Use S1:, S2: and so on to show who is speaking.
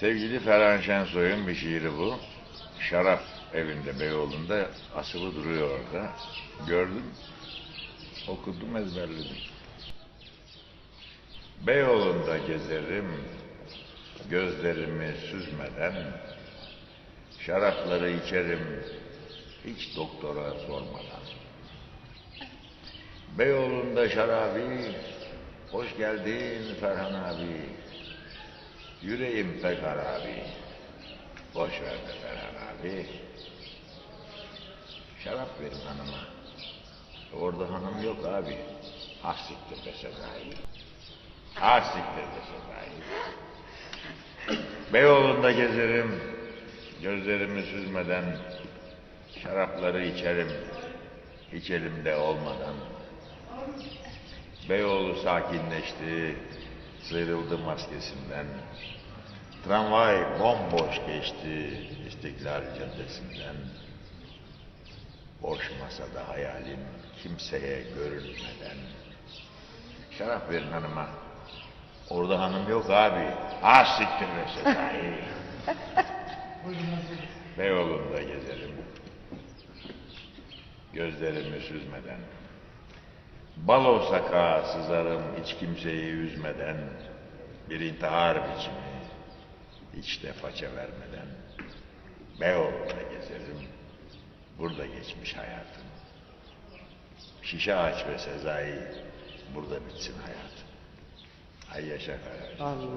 S1: Sevgili Ferhan Şensoy'un bir şiiri bu. Şarap evinde Beyoğlu'nda asılı duruyor orada. Gördüm, okudum, ezberledim. Beyoğlu'nda gezerim, gözlerimi süzmeden, şarapları içerim, hiç doktora sormadan. Beyoğlu'nda şarabi, hoş geldin Ferhan abi. Yüreğim pek harabi. Boş ver be abi. Şarap verin hanıma. Orada hanım yok abi. Siktir be Sezai. Siktir be Sezai. Beyoğlu'nda gezerim. Gözlerimi süzmeden. Şarapları içerim. Hiç elimde olmadan. Beyoğlu sakinleşti, sıyrıldı maskesinden. Tramvay bomboş geçti İstiklal Caddesi'nden. Boş masada hayalim kimseye görünmeden. Şarap verin hanıma. Orada hanım yok abi. Ah siktir be Sezai. Beyoğlu'nda gezerim. Gözlerimi süzmeden. Balo sakağa sızarım hiç kimseyi üzmeden. Bir intihar biçimi hiç de faça vermeden. Beyoğlu'nda gezerim. Burada geçmiş hayatım. Şişe aç ve Sezai burada bitsin hayatım. Ay yaşa.
S2: Allah.